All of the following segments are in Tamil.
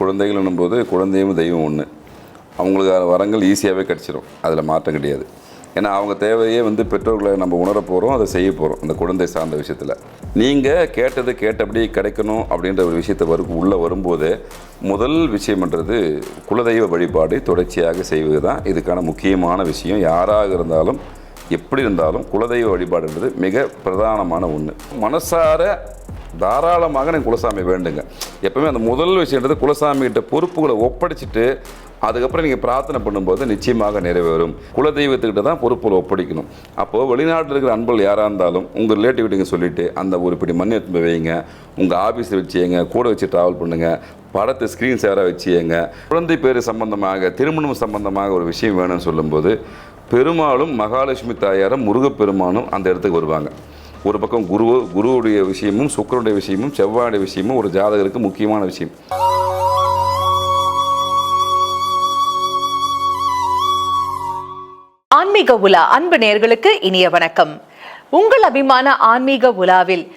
குழந்தைகள்னும் போது குழந்தையும் தெய்வம் ஒன்று அவங்களுக்கு வரங்கள் ஈஸியாகவே கிடச்சிரும். அதில் மாற்றம் கிடையாது. ஏன்னா அவங்க தேவையே வந்து பெற்றோர்களை நம்ம உணர போகிறோம் அதை செய்ய போகிறோம் அந்த குழந்தை சார்ந்த விஷயத்தில். நீங்கள் கேட்டது கேட்டபடி கிடைக்கணும் அப்படின்ற ஒரு விஷயத்தை வரும் உள்ளே வரும்போது முதல் விஷயம்ன்றது குலதெய்வ வழிபாடு தொடர்ச்சியாக செய்வது தான் இதுக்கான முக்கியமான விஷயம். யாராக இருந்தாலும் எப்படி இருந்தாலும் குலதெய்வ வழிபாடுன்றது மிக பிரதானமான ஒன்று மனசார தாராளமாக நீங்கள் குலசாமி வேண்டுங்க. எப்பவுமே அந்த முதல் விஷயன்றது குலசாமிகிட்ட பொறுப்புகளை ஒப்படைச்சிட்டு அதுக்கப்புறம் நீங்கள் பிரார்த்தனை பண்ணும்போது நிச்சயமாக நிறைவேறும். குலதெய்வத்துக்கிட்ட தான் பொறுப்புகளை ஒப்படைக்கணும். அப்போது வெளிநாட்டில் இருக்கிற அன்பர்கள் யாராக இருந்தாலும் உங்கள் ரிலேட்டிவ்கிட்ட சொல்லிவிட்டு அந்த ஒரு இப்படி மண் எடுத்து வைங்க. உங்கள் ஆஃபீஸில் வச்சுங்க கூட வச்சு ட்ராவல் பண்ணுங்கள் படத்தை ஸ்க்ரீன் சேராக வச்சுங்க குழந்தை பேர் சம்பந்தமாக திருமணம் சம்பந்தமாக ஒரு விஷயம் வேணும்னு சொல்லும்போது பெருமாளும் மகாலட்சுமி தாயாரும் முருகப்பெருமானும் அந்த இடத்துக்கு வருவாங்க. ஒரு பக்கம் குரு குருவுடைய விஷயமும் சுக்கரனுடைய விஷயமும் செவ்வாயுடைய விஷயமும் ஒரு ஜாதகருக்கு முக்கியமான விஷயம். ஆன்மீக உலா அன்பு நேர்களுக்கு இனிய வணக்கம். உங்கள் அபிமான ஆன்மீக உலாவில்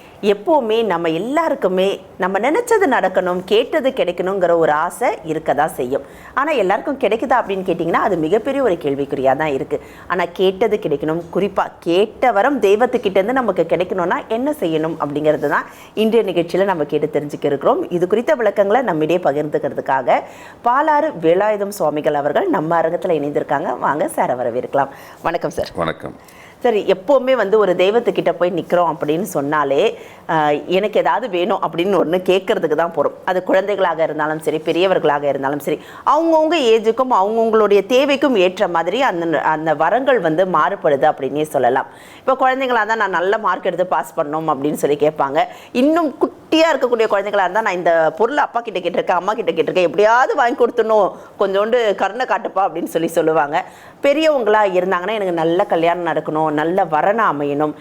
எப்போவுமே நம்ம எல்லாருக்குமே நம்ம நினச்சது நடக்கணும் கேட்டது கிடைக்கணுங்கிற ஒரு ஆசை இருக்க தான் செய்யும். ஆனால் எல்லாருக்கும் கிடைக்குதா அப்படின்னு கேட்டிங்கன்னா அது மிகப்பெரிய ஒரு கேள்விக்குறியாக தான் இருக்குது ஆனால் கேட்டது கிடைக்கணும். குறிப்பாக கேட்ட வரம் தெய்வத்துக்கிட்டேருந்து நமக்கு கிடைக்கணும்னா என்ன செய்யணும் அப்படிங்கிறது தான் இன்றைய நிகழ்ச்சியில் நம்ம கேட்டு தெரிஞ்சுக்க இருக்கிறோம். இது குறித்த விளக்கங்களை நம்மிடையே பகிர்ந்துக்கிறதுக்காக பாலாறு வேலாயுதம் சுவாமிகள் அவர்கள் நம்ம அரங்கத்தில் இணைந்திருக்காங்க. வாங்க சார் வரவேற்கலாம். வணக்கம் சார். வணக்கம். சரி எப்போவுமே வந்து ஒரு தெய்வத்துக்கிட்ட போய் நிற்கிறோம் அப்படின்னு சொன்னாலே எனக்கு ஏதாவது வேணும் அப்படின்னு ஒன்று கேட்கறதுக்கு தான் போகிறோம் அது குழந்தைகளாக இருந்தாலும் சரி பெரியவர்களாக இருந்தாலும் சரி அவங்கவுங்க ஏஜுக்கும் அவங்கவுங்களுடைய தேவைக்கும் ஏற்ற மாதிரி அந்த அந்த வரங்கள் வந்து மாறுபடுது அப்படின்னே சொல்லலாம். இப்போ குழந்தைங்களா தான் நான் நல்ல மார்க் எடுத்து பாஸ் பண்ணணும் அப்படின்னு சொல்லி கேட்பாங்க. இன்னும் குட்டியாக இருக்கக்கூடிய குழந்தைங்களா இருந்தால் நான் இந்த பொருள் அப்பா கிட்ட கேட்டிருக்கேன் அம்மா கிட்ட கேட்டிருக்கேன் எப்படியாவது வாங்கி கொடுத்துடணும் கொஞ்சோண்டு கருணை காட்டுப்பா அப்படின்னு சொல்லி சொல்லுவாங்க. பெரியவங்களாக இருந்தாங்கன்னா எனக்கு நல்ல கல்யாணம் நடக்கணும் நல்ல வரனை அமையணும்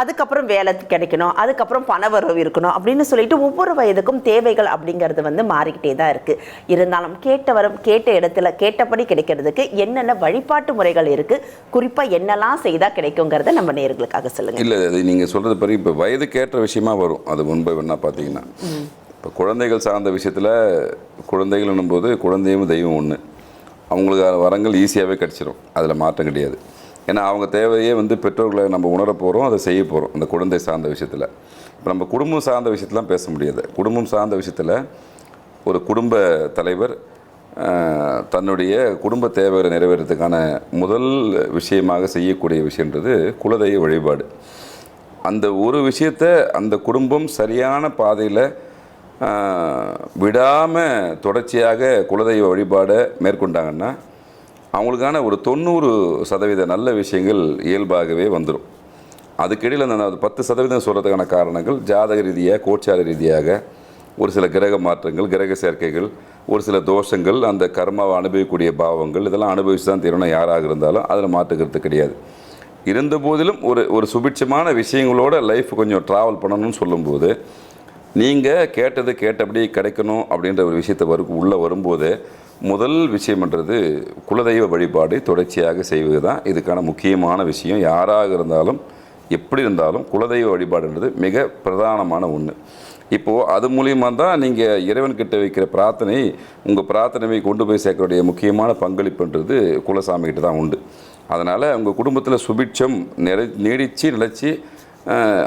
அதுக்கப்புறம் வேலை கிடைக்கணும் அதுக்கப்புறம் பணவரவு இருக்கணும் அப்படின்னு சொல்லிட்டு ஒவ்வொரு வயதுக்கும் தேவைகள் அப்படிங்கிறது வந்து மாறிக்கிட்டே தான் இருக்கு. இருந்தாலும் கேட்ட வரம் கேட்ட இடத்துல கேட்டபடி கிடைக்கிறதுக்கு என்னென்ன வழிபாட்டு முறைகள் இருக்கு குறிப்பா என்னெல்லாம் செய்தா கிடைக்குங்கிறத நம்ம நேர்களுக்காக சொல்லுங்க. இல்லை அது நீங்கள் சொல்கிறது பிறகு இப்போ வயதுக்கேற்ற விஷயமா வரும். அது முன்பு வேணா பார்த்தீங்கன்னா இப்போ குழந்தைகள் சார்ந்த விஷயத்தில் குழந்தைகள் போது குழந்தையும் தெய்வம் ஒன்று அவங்களுக்கு வரங்கள் ஈஸியாகவே கிடச்சிரும். அதில் மாற்றம் கிடையாது. ஏன்னா அவங்க தேவையே வந்து பெற்றோர்களை நம்ம உணர போகிறோம் அதை செய்ய போகிறோம் அந்த குழந்தை சார்ந்த விஷயத்தில். இப்போ நம்ம குடும்பம் சார்ந்த விஷயத்தெலாம் பேச முடியாது. குடும்பம் சார்ந்த விஷயத்தில் ஒரு குடும்ப தலைவர் தன்னுடைய குடும்ப தேவைகளை நிறைவேறதுக்கான முதல் விஷயமாக செய்யக்கூடிய விஷயன்றது குலதெய்வ வழிபாடு. அந்த ஒரு விஷயத்தை அந்த குடும்பம் சரியான பாதையில் விடாமல் தொடர்ச்சியாக குலதெய்வ வழிபாடை மேற்கொண்டாங்கன்னா அவங்களுக்கான ஒரு தொண்ணூறு சதவீத நல்ல விஷயங்கள் இயல்பாகவே வந்துடும் அதுக்கிடையில் அந்த பத்து சதவீதம் சொல்கிறதுக்கான காரணங்கள் ஜாதக ரீதியாக கோச்சார ரீதியாக ஒரு சில கிரக மாற்றங்கள் கிரக சேர்க்கைகள் ஒரு சில தோஷங்கள் அந்த கர்மாவை அனுபவிக்கக்கூடிய பாவங்கள் இதெல்லாம் அனுபவிச்சு தான் தீரணும் யாராக இருந்தாலும் அதில் மாற்றுக்கிறது கிடையாது. இருந்த போதிலும் ஒரு ஒரு சுபிட்சமான விஷயங்களோட லைஃப் கொஞ்சம் ட்ராவல் பண்ணணும்னு சொல்லும்போது நீங்கள் கேட்டது கேட்டபடி கிடைக்கணும் அப்படின்ற ஒரு விஷயத்தை வரும் உள்ளே வரும்போது முதல் விஷயம்ன்றது குலதெய்வ வழிபாடு தொடர்ச்சியாக செய்வது தான் இதுக்கான முக்கியமான விஷயம். யாராக இருந்தாலும் எப்படி இருந்தாலும் குலதெய்வ வழிபாடுன்றது மிக பிரதானமான ஒன்று இப்போது அது மூலியமாக தான் நீங்கள் இறைவன்கிட்ட வைக்கிற பிரார்த்தனை உங்கள் பிரார்த்தனையை கொண்டு போய் சேர்க்கக்கூடிய முக்கியமான பங்களிப்புன்றது குலசாமிகிட்ட தான் உண்டு. அதனால் உங்கள் குடும்பத்தில் சுபிட்சம் நிறை நீடித்து நிலச்சி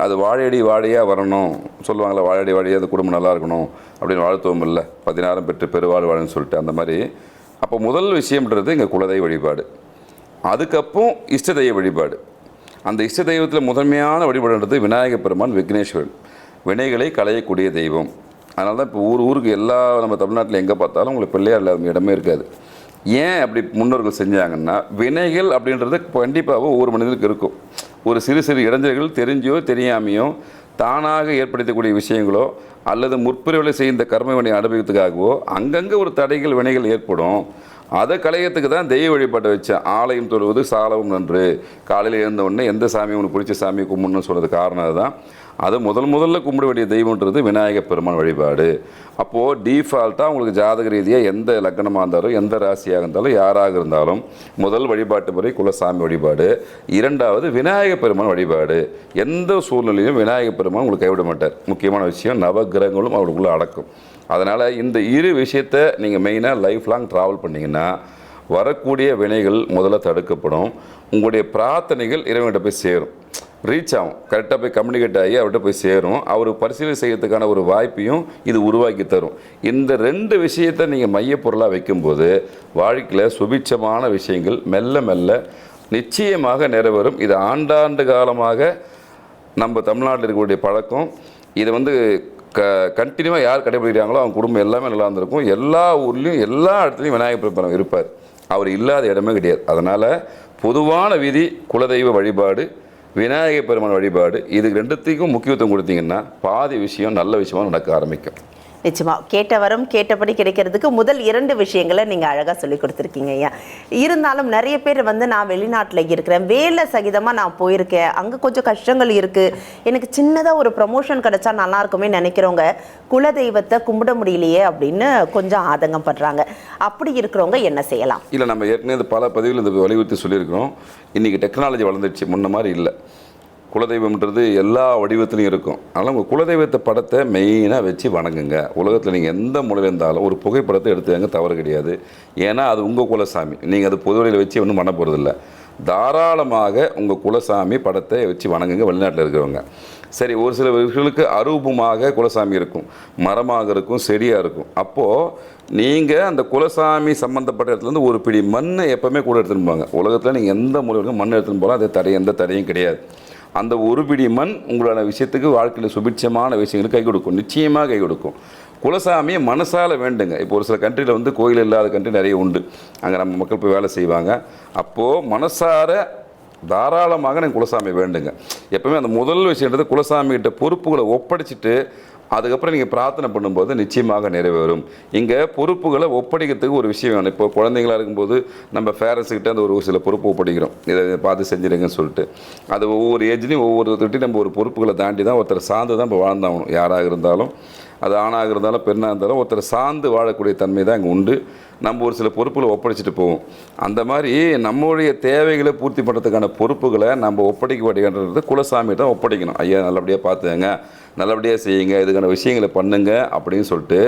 அது வாழையடி வாழையாக வரணும். சொல்லுவாங்களே வாழையடி வாழையாக அந்த குடும்பம் நல்லா இருக்கணும் அப்படின்னு வாழ்த்துவோம் இல்லை. பதினாறும் பெற்று பெருவாழ் வாழன்னு சொல்லிட்டு அந்த மாதிரி. அப்போ முதல் விஷயம்ன்றது இங்கே குலதெய்வ வழிபாடு. அதுக்கப்புறம் இஷ்ட தெய்வ வழிபாடு. அந்த இஷ்ட தெய்வத்தில் முதன்மையான வழிபாடுன்றது விநாயக பெருமான் விக்னேஸ்வரன் வினைகளை களையக்கூடிய தெய்வம். அதனால தான் இப்போ ஊர் ஊருக்கு எல்லா நம்ம தமிழ்நாட்டில் எங்கே பார்த்தாலும் உங்களுக்கு பிள்ளையார் இல்லாத இடமே இருக்காது. ஏன் அப்படி முன்னோர்கள் செஞ்சாங்கன்னா வினைகள் அப்படின்றது கண்டிப்பாக ஒவ்வொரு மனிதனுக்கு இருக்கும். ஒரு சிறு சிறு இடைஞ்சல்கள் தெரிஞ்சோ தெரியாமையோ தானாக ஏற்படுத்தக்கூடிய விஷயங்களோ அல்லது முற்பிரிவுகளை செய்த கர்ம வினை அனுபவத்துக்காகவோ அங்கங்கே ஒரு தடைகள் வினைகள் ஏற்படும். அதை களையத்துக்கு தான் தெய்வ வழிபாட்டை வச்சேன் ஆலயம் தொழுவது சாலவும் நன்று. காலையில் எழுந்த உடனே எந்த சாமியும் உனக்கு பிடிச்ச சாமி கும்பிடணும்னு சொல்கிறது காரணம் அதுதான். அது முதல் முதல்ல கும்பிட வேண்டிய தெய்வம்ன்றது விநாயகப் பெருமான் வழிபாடு. அப்போது டீஃபால்ட்டாக உங்களுக்கு ஜாதக ரீதியாக எந்த லக்னமாக இருந்தாலும் எந்த ராசியாக இருந்தாலும் யாராக இருந்தாலும் முதல் வழிபாட்டு முறை குலசாமி வழிபாடு. இரண்டாவது விநாயகப் பெருமான் வழிபாடு. எந்த சூழ்நிலையும் விநாயகப் பெருமான் உங்களுக்கு கைவிட மாட்டார். முக்கியமான விஷயம் நவகிரகங்களும் அவருக்குள்ளே அடக்கும். அதனால் இந்த இரு விஷயத்தை நீங்கள் மெயினாக லைஃப் லாங் ட்ராவல் பண்ணிங்கன்னா வரக்கூடிய வினைகள் முதல்ல தடுக்கப்படும். உங்களுடைய பிரார்த்தனைகள் இறைவன்கிட்ட போய் சேரும். ரீச் ஆகும். கரெக்டாக போய் கம்யூனிகேட் ஆகி அவர்கிட்ட போய் சேரும். அவர் பரிசீலனை செய்யறதுக்கான ஒரு வாய்ப்பையும் இது உருவாக்கி தரும். இந்த ரெண்டு விஷயத்தை நீங்கள் மையப்பொருளாக வைக்கும்போது வாழ்க்கையில் சுபிட்சமான விஷயங்கள் மெல்ல மெல்ல நிச்சயமாக நிறைவேறும். இது ஆண்டாண்டு காலமாக நம்ம தமிழ்நாட்டில் இருக்கக்கூடிய பழக்கம். இதை வந்து க கண்டினியூவாக யார் கடைபிடிக்கிறாங்களோ அவங்க குடும்பம் எல்லாமே நல்லா இருந்திருக்கும். எல்லா ஊர்லேயும் எல்லா இடத்துலையும் விநாயகர் பெருமான் இருப்பார். அவர் இல்லாத இடமே கிடையாது. அதனால் பொதுவான விதி குலதெய்வ வழிபாடு விநாயகர் பெருமான் வழிபாடு இதுக்கு ரெண்டுத்துக்கும் முக்கியத்துவம் கொடுத்தீங்கன்னா பாதி விஷயம் நல்ல விஷயமா நடக்க ஆரம்பிக்கும். நிச்சயமா. கேட்டவரும் கேட்டபடி கிடைக்கிறதுக்கு முதல் இரண்டு விஷயங்களை நீங்க அழகா சொல்லி கொடுத்துருக்கீங்க ஐயா. இருந்தாலும் நிறைய பேர் வந்து நான் வெளிநாட்டில் இருக்கிறேன். வேலை சகிதமா நான் போயிருக்கேன். அங்க கொஞ்சம் கஷ்டங்கள் இருக்கு. எனக்கு சின்னதா ஒரு ப்ரமோஷன் கிடைச்சா நல்லா இருக்குமே நினைக்கிறவங்க குலதெய்வத்தை கும்பிட முடியலையே அப்படின்னு கொஞ்சம் ஆதங்கம் படுறாங்க. அப்படி இருக்கிறவங்க என்ன செய்யலாம்? இல்லை நம்ம ஏற்கனவே பல பதிவில் இந்த வலியுறுத்தி சொல்லியிருக்கிறோம். இன்றைக்கி டெக்னாலஜி வளர்ந்துருச்சு முன்ன மாதிரி இல்லை. குலதெய்வம்ன்றது எல்லா வடிவத்துலையும் இருக்கும். அதனால் உங்கள் குலதெய்வத்தை படத்தை மெயினாக வச்சு வணங்குங்க. உலகத்தில் நீங்கள் எந்த மொழியில் இருந்தாலும் ஒரு புகைப்படத்தை எடுத்துக்கங்க தவறு கிடையாது. ஏன்னா அது உங்கள் குலசாமி. நீங்கள் அது பொது வழியில் வச்சு ஒன்றும் பண்ண போகிறதில்ல தாராளமாக உங்கள் குலசாமி படத்தை வச்சு வணங்குங்க வெளிநாட்டில் இருக்கிறவங்க. சரி ஒரு சில வீடுகளுக்கு அரூபமாக குலசாமி இருக்கும். மரமாக இருக்கும் செடியாக இருக்கும். அப்போது நீங்கள் அந்த குலசாமி சம்மந்தப்பட்ட இடத்துலேருந்து ஒரு பிடி மண்ணை எப்போவுமே கூட எடுத்துன்னு போவாங்க உலகத்தில் நீங்கள் எந்த மொழிகளுக்கும் மண் எடுத்துன்னு போகலாம். அது தடை எந்த தடையும் கிடையாது. அந்த ஒரு பிடி மண் உங்களோட விஷயத்துக்கு வாழ்க்கையில் சுபிட்சமான விஷயங்களுக்கு கை கொடுக்கும். நிச்சயமாக கை கொடுக்கும். குலசாமியை மனசால் வேண்டுங்க. இப்போ ஒரு சில கண்ட்ரியில் வந்து கோயில் இல்லாத கண்ட்ரி நிறைய உண்டு. அங்கே நம்ம மக்கள் போய் வேலை செய்வாங்க. அப்போது மனசார தாராளமாக நீங்கள் குலசாமி வேண்டுங்க. எப்பவுமே அந்த முதல் விஷயன்றது குலசாமிகிட்ட பொறுப்புகளை ஒப்படைச்சிட்டு அதுக்கப்புறம் நீங்கள் பிரார்த்தனை பண்ணும்போது நிச்சயமாக நிறைவேறும். இங்கே பொறுப்புகளை ஒப்படைக்கிறதுக்கு ஒரு விஷயம் வேணும். இப்போ குழந்தைங்களா இருக்கும்போது நம்ம பேரண்ட்ஸுக்கிட்ட அந்த ஒரு சில பொறுப்பு ஒப்படைக்கிறோம். இதை பார்த்து செஞ்சிடுங்கன்னு சொல்லிட்டு. அது ஒவ்வொரு ஏஜ்லேயும் ஒவ்வொருத்தர்கிட்டையும் நம்ம ஒரு பொறுப்புகளை தாண்டி தான் ஒருத்தர் சார்ந்து தான் இப்போ வாழ்ந்தாகணும். யாராக இருந்தாலும் அது ஆணாக இருந்தாலும் பெண்ணாக இருந்தாலும் ஒருத்தர் சார்ந்து வாழக்கூடிய தன்மை தான் இங்கே உண்டு. நம்ம ஒரு சில பொறுப்புகளை ஒப்படைச்சிட்டு போவோம். அந்த மாதிரி நம்மளுடைய தேவைகளை பூர்த்தி பண்ணுறதுக்கான பொறுப்புகளை நம்ம ஒப்படைக்க வேண்டியது குலசாமிகிட்ட தான் ஒப்படைக்கணும். ஐயா நல்லபடியாக பார்த்துங்க நல்லபடியாக செய்யுங்க இதுக்கான விஷயங்களை பண்ணுங்க அப்படின்னு சொல்லிட்டு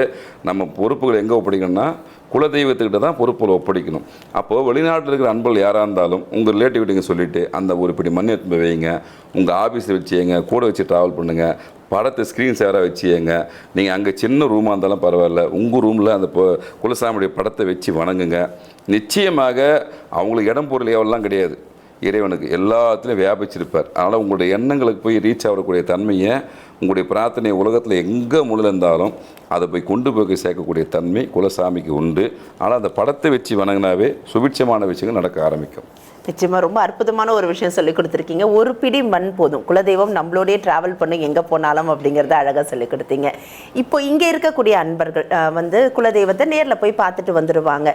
நம்ம பொறுப்புகளை எங்கே ஒப்படைக்கணும்னா குலதெய்வத்துக்கிட்ட தான் பொறுப்புகளை ஒப்படைக்கணும். அப்போது வெளிநாட்டில் இருக்கிற அன்பர்கள் யாராக இருந்தாலும் உங்கள் ரிலேட்டிவ்கிட்ட சொல்லிவிட்டு அந்த ஒரு பிடி மண் எடுத்து வைங்க. உங்கள் ஆஃபீஸில் வச்சுங்க கூட வச்சு ட்ராவல் பண்ணுங்கள் படத்தை ஸ்க்ரீன் சேராக வச்சுங்க நீங்கள் அங்கே சின்ன ரூமாக இருந்தாலும் பரவாயில்ல உங்கள் ரூமில் அந்த குலசாமியுடைய படத்தை வச்சு வணங்குங்க. நிச்சயமாக அவங்களுக்கு இடம் பொருள் எவ்வளோலாம் கிடையாது. இறைவனுக்கு எல்லாத்துலேயும் வியாபிச்சிருப்பார். அதனால் உங்களுடைய எண்ணங்களுக்கு போய் ரீச் ஆகக்கூடிய தன்மையை உங்களுடைய பிரார்த்தனை உலகத்தில் எங்கே முழுந்தாலும் அதை போய் கொண்டு போய் சேர்க்கக்கூடிய தன்மை குலசாமிக்கு உண்டு. ஆனால் அந்த படத்தை வச்சு வணங்கினாவே சுபிட்சமான விஷயங்கள் நடக்க ஆரம்பிக்கும். நிச்சயமாக ரொம்ப அற்புதமான ஒரு விஷயம் சொல்லி கொடுத்துருக்கீங்க. ஒரு பிடி மண் போதும். குலதெய்வம் நம்மளோடய ட்ராவல் பண்ணி எங்கே போனாலும் அப்படிங்கிறத அழகாக சொல்லி கொடுத்தீங்க. இப்போ இங்கே இருக்கக்கூடிய அன்பர்கள் வந்து குலதெய்வத்தை நேரில் போய் பார்த்துட்டு வந்துடுவாங்க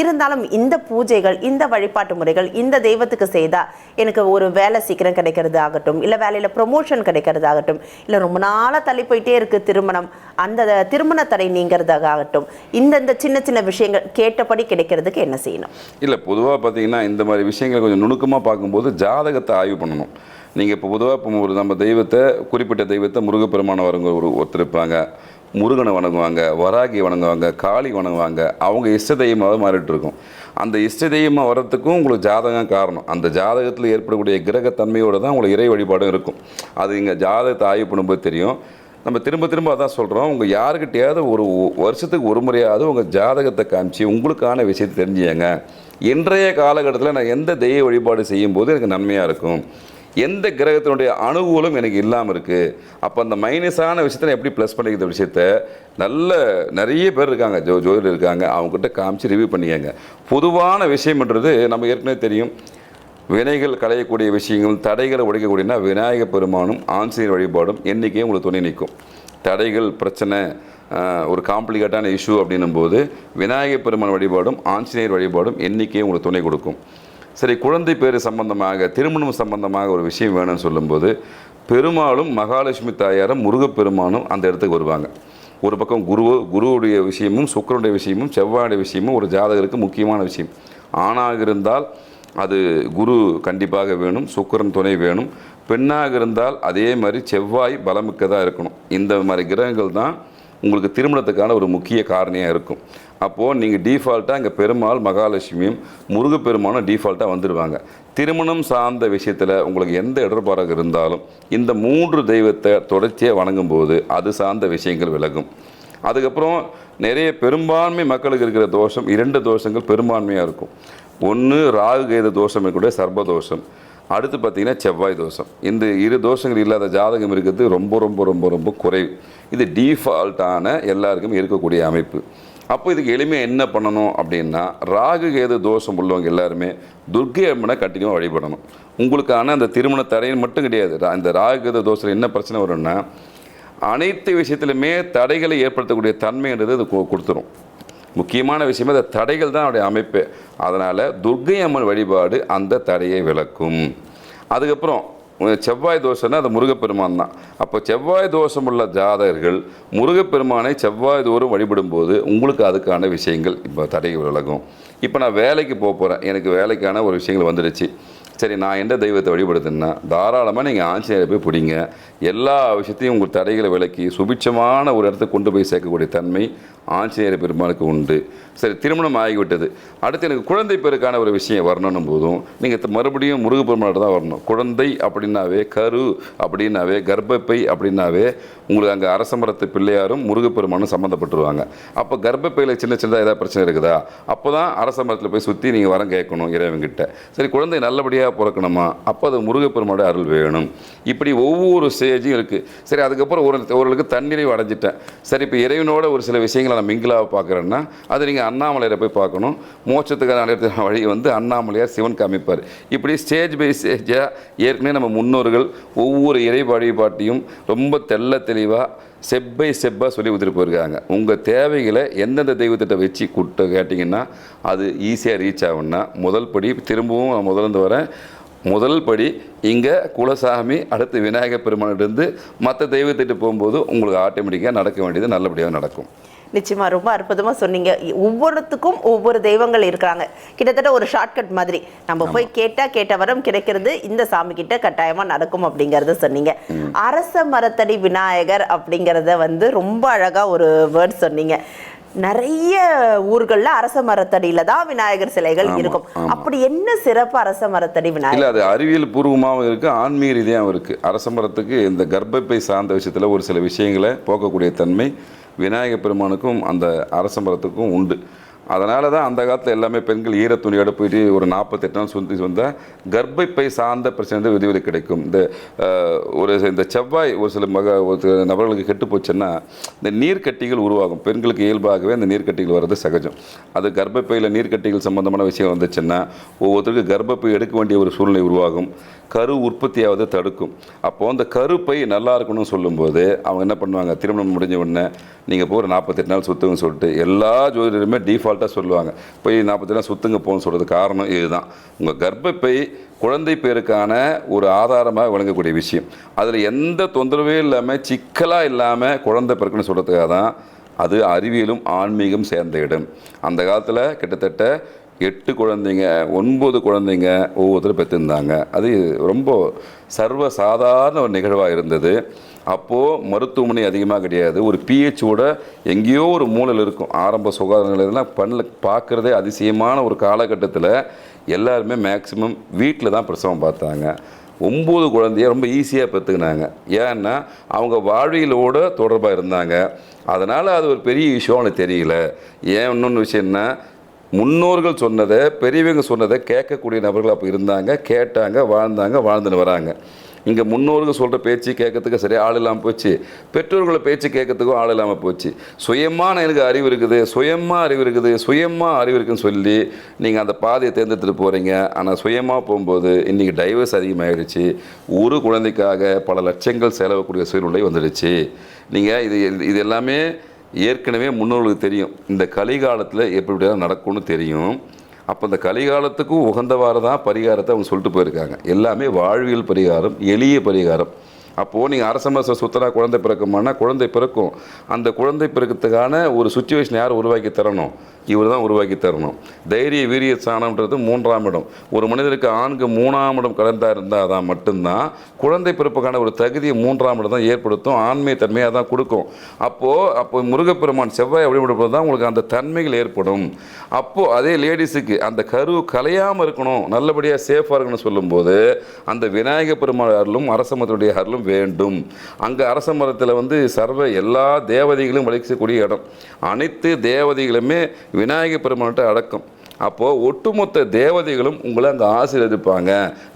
இருந்தாலும் இந்த பூஜைகள் இந்த வழிபாட்டு முறைகள் இந்த தெய்வத்துக்கு செய்தால் எனக்கு ஒரு வேலை சீக்கிரம் கிடைக்கிறது ஆகட்டும் இல்லை வேலையில் ப்ரொமோஷன் கிடைக்கிறது ஆகட்டும் இல்லை ரொம்ப நாளாக தள்ளி போயிட்டே இருக்குது திருமணம் அந்த திருமண தடை நீங்கிறதாக ஆகட்டும் இந்தந்த சின்ன சின்ன விஷயங்கள் கேட்டபடி கிடைக்கிறதுக்கு என்ன செய்யணும்? இல்லை பொதுவாக பார்த்தீங்கன்னா இந்த மாதிரி விஷயங்கள் கொஞ்சம் நுணுக்கமாக பார்க்கும்போது ஜாதகத்தை ஆய்வு பண்ணணும். நீங்கள் இப்போ பொதுவாக இப்போ ஒரு நம்ம தெய்வத்தை குறிப்பிட்ட தெய்வத்தை முருகப்பெருமான வரவங்க ஒரு ஒருத்தர் இருப்பாங்க. முருகனை வணங்குவாங்க வராகி வணங்குவாங்க காளி வணங்குவாங்க. அவங்க இஷ்ட தெய்வமாக மாறிட்டு இருக்கும். அந்த இஷ்ட தெய்வமாக வர்றதுக்கும் உங்களுக்கு ஜாதகம் காரணம். அந்த ஜாதகத்தில் ஏற்படக்கூடிய கிரகத்தன்மையோடு தான் உங்களுக்கு இறை வழிபாடும் இருக்கும். அது இங்கே ஜாதகத்தை ஆய்வு பண்ணும்போது தெரியும். நம்ம திரும்ப திரும்ப அதான் சொல்கிறோம் உங்கள் யாருக்கிட்டையாவது ஒரு வருஷத்துக்கு ஒரு முறையாவது உங்கள் ஜாதகத்தை காமிச்சு உங்களுக்கான விஷயத்தை தெரிஞ்சுங்க இன்றைய காலகட்டத்தில் நான் எந்த தெய்வ வழிபாடு செய்யும்போது எனக்கு நன்மையாக இருக்கும்? எந்த கிரகத்தினுடைய அனுகூலம் எனக்கு இல்லாமல் இருக்குது அப்போ அந்த மைனஸான விஷயத்தை எப்படி ப்ளஸ் பண்ணிக்கிற விஷயத்த நல்ல நிறைய பேர் இருக்காங்க. ஜோ ஜோதிடர் இருக்காங்க. அவங்ககிட்ட காமிச்சு ரிவ்யூ பண்ணிக்கங்க. பொதுவான விஷயம்ன்றது நம்ம ஏற்கனவே தெரியும். வினைகள் களையக்கூடிய விஷயங்கள் தடைகளை உடைக்கக்கூடியனா விநாயக பெருமானும் ஆஞ்சநேயர் வழிபாடும் என்றைக்கே உங்களுக்கு துணை நிற்கும். தடைகள் பிரச்சனை ஒரு காம்ப்ளிகேட்டான இஷ்யூ அப்படின்னும் போது விநாயகர் பெருமான் வழிபாடும் ஆஞ்சநேயர் வழிபாடும் எண்ணிக்கையும் உங்களுக்கு துணை கொடுக்கும். சரி குழந்தை பேர் சம்பந்தமாக திருமணம் சம்பந்தமாக ஒரு விஷயம் வேணும்னு சொல்லும்போது பெருமாளும் மகாலட்சுமி தாயாரும் முருகப்பெருமானும் அந்த இடத்துக்கு வருவாங்க. ஒரு பக்கம் குரு குருவுடைய விஷயமும் சுக்கரனுடைய விஷயமும் செவ்வாயுடைய விஷயமும் ஒரு ஜாதகருக்கு முக்கியமான விஷயம். ஆணாக இருந்தால் அது குரு கண்டிப்பாக வேணும் சுக்கிரன் துணை வேணும். பெண்ணாக இருந்தால் அதே மாதிரி செவ்வாய் பலமிக்கதாக இருக்கணும். இந்த மாதிரி கிரகங்கள் தான் உங்களுக்கு திருமணத்துக்கான ஒரு முக்கிய காரணியாக இருக்கும். அப்போது நீங்கள் டீஃபால்ட்டாக இங்கே பெருமாள் மகாலட்சுமியும் முருகப்பெருமானும் டீஃபால்ட்டாக வந்துடுவாங்க திருமணம் சார்ந்த விஷயத்தில் உங்களுக்கு எந்த இடர்பாடாக இருந்தாலும் இந்த மூன்று தெய்வத்தை தொடர்ச்சியாக வணங்கும்போது அது சார்ந்த விஷயங்கள் விலகும். அதுக்கப்புறம் நிறைய பெரும்பான்மை மக்களுக்கு இருக்கிற தோஷம் இரண்டு தோஷங்கள் பெரும்பான்மையாக இருக்கும். ஒன்று ராகு கேது தோஷம் இருக்கக்கூடிய சர்பதோஷம் அடுத்து பார்த்தீங்கன்னா செவ்வாய் தோஷம். இந்த இரு தோஷங்கள் இல்லாத ஜாதகம் இருக்கிறது ரொம்ப ரொம்ப ரொம்ப ரொம்ப குறைவு. இது டீஃபால்ட்டான எல்லாருக்கும் இருக்கக்கூடிய அமைப்பு. அப்போ இதுக்கு எளிமையாக என்ன பண்ணணும் அப்படின்னா ராகு கேது தோஷம் உள்ளவங்க எல்லாருமே துர்கை அம்மனை கட்டிக்கமாக வழிபடணும். உங்களுக்கான அந்த திருமண தடைன்னு மட்டும் கிடையாது. இந்த ராகு கேது தோஷத்தில் என்ன பிரச்சனை வரும்னா அனைத்து விஷயத்துலையுமே தடைகளை ஏற்படுத்தக்கூடிய தன்மைன்றது அது கொடுத்துரும். முக்கியமான விஷயம் அந்த தடைகள் தான் அவருடைய அமைப்பு. அதனால் துர்க்கை அம்மன் வழிபாடு அந்த தடையை விளக்கும். அதுக்கப்புறம் செவ்வாய் தோஷம்னா அது முருகப்பெருமான் தான். அப்போ செவ்வாய் தோஷம் உள்ள ஜாதகர்கள் முருகப்பெருமானை செவ்வாய் தோறும் வழிபடும்போது உங்களுக்கு அதுக்கான விஷயங்கள் இப்போ தடைகள் விலகும். இப்போ நான் வேலைக்கு போக போகிறேன் எனக்கு வேலைக்கான ஒரு விஷயங்கள் வந்துடுச்சு. சரி நான் எந்த தெய்வத்தை வழிபடுதுன்னா தாராளமாக நீங்கள் ஆஞ்சநேயரை போய் பிடிங்க. எல்லா விஷயத்தையும் உங்கள் தடைகளை விலக்கி சுபிட்சமான ஒரு இடத்துக்கு கொண்டு போய் சேர்க்கக்கூடிய தன்மை ஆஞ்சநேயர் பெருமாளுக்கு உண்டு. சரி திருமணம் ஆகிவிட்டது. அடுத்து எனக்கு குழந்தை பேருக்கான ஒரு விஷயம் வரணும் போதும் நீங்கள் மறுபடியும் முருகப்பெருமாள் தான் வரணும். குழந்தை அப்படின்னாவே கரு அப்படின்னாவே கர்ப்பப்பை அப்படின்னாவே உங்களுக்கு அங்கே அரசமரத்து பிள்ளையாரும் முருகப்பெருமானும் சம்மந்தப்பட்டுருவாங்க அப்போ கர்ப்பப்பையில் சின்ன சின்னதாக ஏதாவது பிரச்சனை இருக்குதா? அப்போ தான் அரசமரத்தில் போய் சுற்றி நீங்கள் வரம் கேட்கணும் இறைவன்கிட்ட. சரி குழந்தை நல்லபடியாக பிறக்கணுமா? அப்போ அது முருகப்பெருமானோட அருள் வேணும். இப்படி ஒவ்வொரு ஸ்டேஜும் இருக்குது சரி அதுக்கப்புறம் ஒரு ஒருவர்களுக்கு தன்னிறைவு அடைஞ்சிட்டேன். சரி இப்போ இறைவனோட ஒரு சில விஷயங்களை நான் மிங்கிலாக பார்க்குறேன்னா அது நீங்கள் அண்ணாமலையரை போய் பார்க்கணும். மோட்சத்துக்கான அடையறதுக்கான வழி வந்து அண்ணாமலையார் சிவன் காமிப்பார். இப்படி ஸ்டேஜ் பை ஸ்டேஜாக ஏற்கனவே நம்ம முன்னோர்கள் ஒவ்வொரு இறை வழிபாட்டையும் ரொம்ப தெள்ள தெளிவாக செப்பை செப்பாக சொல்லி கொடுத்துட்டு போயிருக்காங்க. உங்கள் தேவைகளை எந்தெந்த தெய்வத்திட்ட வச்சு கூட்ட கேட்டிங்கன்னா அது ஈஸியாக ரீச் ஆகும்னா முதல் படி திரும்பவும் நான் முதல்ல வரேன். முதல் படி இங்கே குலசாமி அடுத்து விநாயகர் பெருமானிட்டிருந்து மற்ற தெய்வத்திட்டு போகும்போது உங்களுக்கு ஆட்டோமேட்டிக்காக நடக்க வேண்டியது நல்லபடியாக நடக்கும். நிச்சயமா ரொம்ப அற்புதமா சொன்னீங்க. ஒவ்வொருத்துக்கும் ஒவ்வொரு தெய்வங்கள் இருக்காங்க கிட்டத்தட்ட ஒரு ஷார்ட்கட் மாதிரி. நம்ம போய் கேட்டா கேட்ட வரம் கிடைக்கிறது இந்த சாமி கிட்ட கட்டாயமா நடக்கும் அப்படிங்கறத சொன்னீங்க. அரச மரத்தடி விநாயகர் அப்படிங்கறத வந்து ரொம்ப அழகா ஒரு வேர்ட் சொன்னீங்க. நிறைய ஊர்கள்ல அரச மரத்தடியில தான் விநாயகர் சிலைகள் இருக்கும். அப்படி என்ன சிறப்பு அரச மரத்தடி விநாயகர்? இல்லை அது அறிவியல் பூர்வமாகவும் இருக்குது ஆன்மீக ரீதியாகவும் இருக்குது அரசமரத்துக்கு இந்த கர்ப்பப்பை சார்ந்த விஷயத்தில் ஒரு சில விஷயங்களை போக்கக்கூடிய தன்மை விநாயகப் பெருமானுக்கும் அந்த அரசமரத்துக்கும் உண்டு. அதனால தான் அந்த காலத்தில் எல்லாமே பெண்கள் ஈரத்துணியோட போயிட்டு ஒரு நாற்பத்தெட்டு நாள் சுற்றி வந்தால் கர்ப்பப்பை சார்ந்த பிரச்சனை வந்து விதிவிலை கிடைக்கும். இந்த ஒரு இந்த செவ்வாய் ஒரு சில மக ஒரு சில நபர்களுக்கு கெட்டு போச்சுன்னா இந்த நீர்க்கட்டிகள் உருவாகும். பெண்களுக்கு இயல்பாகவே அந்த நீர்க்கட்டிகள் வர்றது சகஜம். அது கர்ப்பப்பையில் நீர்க்கட்டிகள் சம்பந்தமான விஷயம் வந்துச்சுன்னா ஒவ்வொருத்தருக்கு கர்ப்பப்பை எடுக்க வேண்டிய ஒரு சூழ்நிலை உருவாகும். கரு உற்பத்தியாவது தடுக்கும். அப்போது அந்த கருப்பை நல்லா இருக்கணும்னு சொல்லும்போது அவங்க என்ன பண்ணுவாங்க? திருமணம் முடிஞ்ச உடனே நீங்கள் போகிற நாற்பத்தெட்டு நாள் சுத்துங்கன்னு சொல்லிட்டு எல்லா ஜோதிடருமே டிஃபால்ட்டாக சொல்லுவாங்க. போய் நாற்பத்தெட்டு நாள் சுத்துங்க போகணும்னு சொல்கிறது காரணம் இதுதான். உங்கள் கர்ப்பப்பை குழந்தை பேருக்கான ஒரு ஆதாரமாக விளங்கக்கூடிய விஷயம். அதில் எந்த தொந்தரவே இல்லாமல் சிக்கலாக இல்லாமல் குழந்தை பிறக்குன்னு சொல்கிறதுக்காக தான் அது அறிவியலும் ஆன்மீகம் சேர்ந்த இடம். அந்த காலத்தில் கிட்டத்தட்ட எட்டு குழந்தைங்க ஒன்பது குழந்தைங்க ஒவ்வொருத்தரும் பெற்றிருந்தாங்க. அது ரொம்ப சர்வ சாதாரண ஒரு நிகழ்வாக இருந்தது. அப்போது மருத்துவமனை அதிகமாக கிடையாது. ஒரு பிஹெச்சோட எங்கேயோ ஒரு மூலையில் இருக்கும். ஆரம்ப சுகாதார நிலையம்லாம் பண்ணில் பார்க்குறதே அதிசயமான ஒரு காலகட்டத்தில் எல்லாருமே மேக்ஸிமம் வீட்டில் தான் பிரசவம் பார்த்தாங்க. ஒம்பது குழந்தைய ரொம்ப ஈஸியாக பெற்றுக்கினாங்க. ஏன்னா அவங்க வாழ்வியலோட தொடர்பாக இருந்தாங்க. அதனால் அது ஒரு பெரிய விஷயம் அவனுக்கு தெரியல. ஏன் இன்னொன்று விஷயம்னா முன்னோர்கள் சொன்னதை பெரியவங்க சொன்னதை கேட்கக்கூடிய நபர்கள் அப்போ இருந்தாங்க கேட்டாங்க வாழ்ந்தாங்க வாழ்ந்துன்னு வராங்க. இங்கே முன்னோர்கள் சொல்கிற பேச்சு கேட்கறதுக்கு சரியாக ஆள் இல்லாமல் போச்சு. பெற்றோர்களை பேச்சு கேட்கறதுக்கும் ஆள் இல்லாமல் போச்சு. சுயமான எனக்கு அறிவு இருக்குது சுயமாக அறிவு இருக்குது சுயமாக அறிவு இருக்குன்னு சொல்லி நீங்கள் அந்த பாதையை தேர்ந்தெடுத்துட்டு போகிறீங்க ஆனால் சுயமாக போகும்போது இன்றைக்கி டைவர்ஸ் அதிகமாகிடுச்சு ஒரு குழந்தைக்காக பல லட்சங்கள் செலவக்கூடிய சூழ்நிலை வந்துடுச்சு. நீங்கள் இது இது எல்லாமே ஏற்கனவே முன்னோர்களுக்கு தெரியும் இந்த கலிகாலத்தில் எப்படி நடக்கும்னு தெரியும். அப்போ இந்த கலிகாலத்துக்கும் உகந்தவாறு தான் பரிகாரத்தை அவங்க சொல்லிட்டு போயிருக்காங்க. எல்லாமே வாழ்வியல் பரிகாரம் எளிய பரிகாரம். அப்போது நீங்கள் அரச மரச சுத்தரா குழந்தை பிறக்குமானா குழந்தை பிறக்கும். அந்த குழந்தை பிறக்கிறதுக்கான ஒரு சுச்சுவேஷன் யார் உருவாக்கி தரணும்? இவர் தான் உருவாக்கி தரணும். தைரிய வீரிய ஸ்தானம்ன்றது மூன்றாம் இடம். ஒரு மனிதருக்கு ஆண்கு மூணாம் இடம் கடந்தா இருந்தால் தான் மட்டும்தான் குழந்தை பிறப்புக்கான ஒரு தகுதியை மூன்றாம் இடம் தான் ஏற்படுத்தும் ஆண்மை தன்மையாக தான் கொடுக்கும். அப்போது அப்போ முருகப்பெருமான் செவ்வாய் வழிபடும்போது தான் உங்களுக்கு அந்த தன்மைகள் ஏற்படும். அப்போது அதே லேடிஸுக்கு அந்த கரு கலையாமல் இருக்கணும் நல்லபடியாக சேஃபாக இருக்கணும்னு சொல்லும்போது அந்த விநாயக பெருமாள் அருளும் அரசமரத்துடைய அருளும் வேண்டும். அங்கே அரச மரத்தில் வந்து சர்வ எல்லா தேவதைகளும் வலிக்கக்கூடிய இடம். அனைத்து தேவதைகளுமே விநாயக பெருமான்கிட்ட அடக்கம். அப்போது ஒட்டுமொத்த தேவதைகளும் உங்களை அங்கே ஆசீர்வதிப்பாங்க.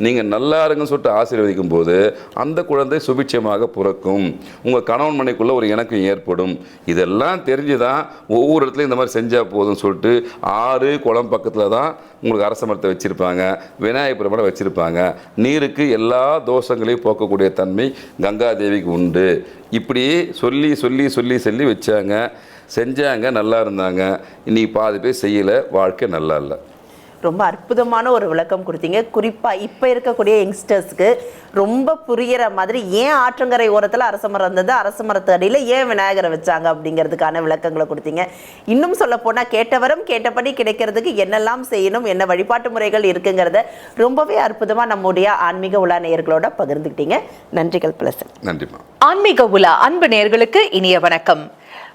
நீங்கள் நல்லா இருங்கன்னு சொல்லிட்டு ஆசீர்வதிக்கும் போது அந்த குழந்தை சுபிட்சமாக பிறக்கும். உங்கள் கணவன் மனைக்குள்ளே ஒரு இணக்கம் ஏற்படும். இதெல்லாம் தெரிஞ்சு தான் ஒவ்வொரு இடத்துலையும் இந்த மாதிரி செஞ்சால் போதும்னு சொல்லிட்டு ஆறு குளம் பக்கத்தில் தான் உங்களுக்கு அரச மரத்தை வச்சுருப்பாங்க. விநாயகர் பெருமாளை வச்சுருப்பாங்க. நீருக்கு எல்லா தோஷங்களையும் போக்கக்கூடிய தன்மை கங்காதேவிக்கு உண்டு. இப்படி சொல்லி சொல்லி சொல்லி சொல்லி வச்சாங்க. செஞ்சாங்க நல்லா இருந்தாங்க. இன்னைக்கு பாதி பேர் செய்யலை வாழ்க்கை நல்லா இல்லை. ரொம்ப அற்புதமான ஒரு விளக்கம் கொடுத்தீங்க. குறிப்பா இப்ப இருக்கக்கூடிய யங்ஸ்டர்ஸ்க்கு ரொம்ப புரியற மாதிரி ஏன் ஆற்றங்கரை ஓரத்துல அரச மரம் இருந்தது? அரச மரத்து அடியில ஏன் விநாயகரை வச்சாங்க? அப்படிங்கிறதுக்கான விளக்கங்களை கொடுத்தீங்க. இன்னும் சொல்ல போனா கேட்டவரும் கேட்டபடி கிடைக்கிறதுக்கு என்னெல்லாம் செய்யணும் என்ன வழிபாட்டு முறைகள் இருக்குங்கிறத ரொம்பவே அற்புதமா நம்முடைய ஆன்மீக உலா நேயர்களோட பகிர்ந்துக்கிட்டீங்க. நன்றிகள் பிளசன் நன்றிம்மா. ஆன்மீக உலா அன்பு நேயர்களுக்கு இனிய வணக்கம்.